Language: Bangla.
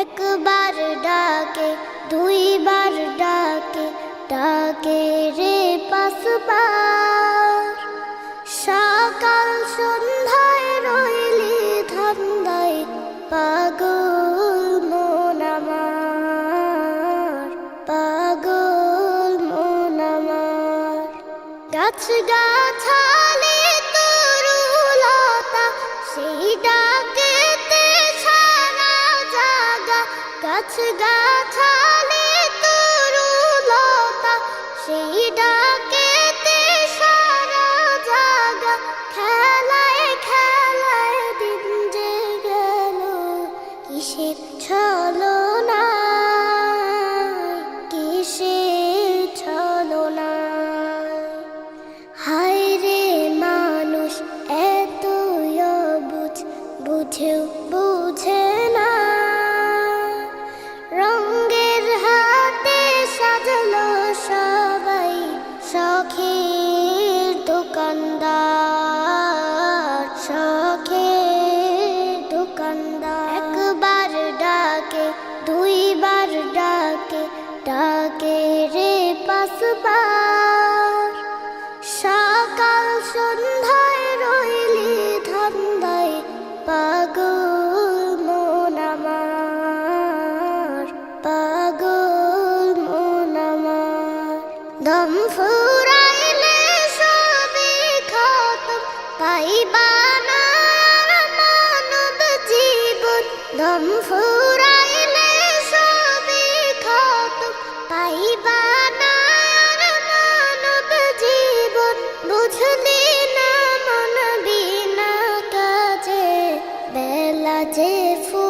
একবার ডাকে, দুইবার ডাকে ডাকে রে পাঁচবার। সকাল সন্ধ্যায় রইলি ধান্দায়, পাগল মন পাগল মন আমার। গাছ গাছালি তরুলতা, সেই গাছ গাছালি তরুলতা, সেই জাগা, খেলায় খেলায় দিন যে গেল। কিসের না না রে মানুষ বুঝ বুঝেও বুঝে ডাকে ডাকে রে পাঁচবার সকাল সন্ধ্যায় রইলি ধান্দায় পাগল ফুরাইলে পাইবা জীবন। ফুরাই I did for.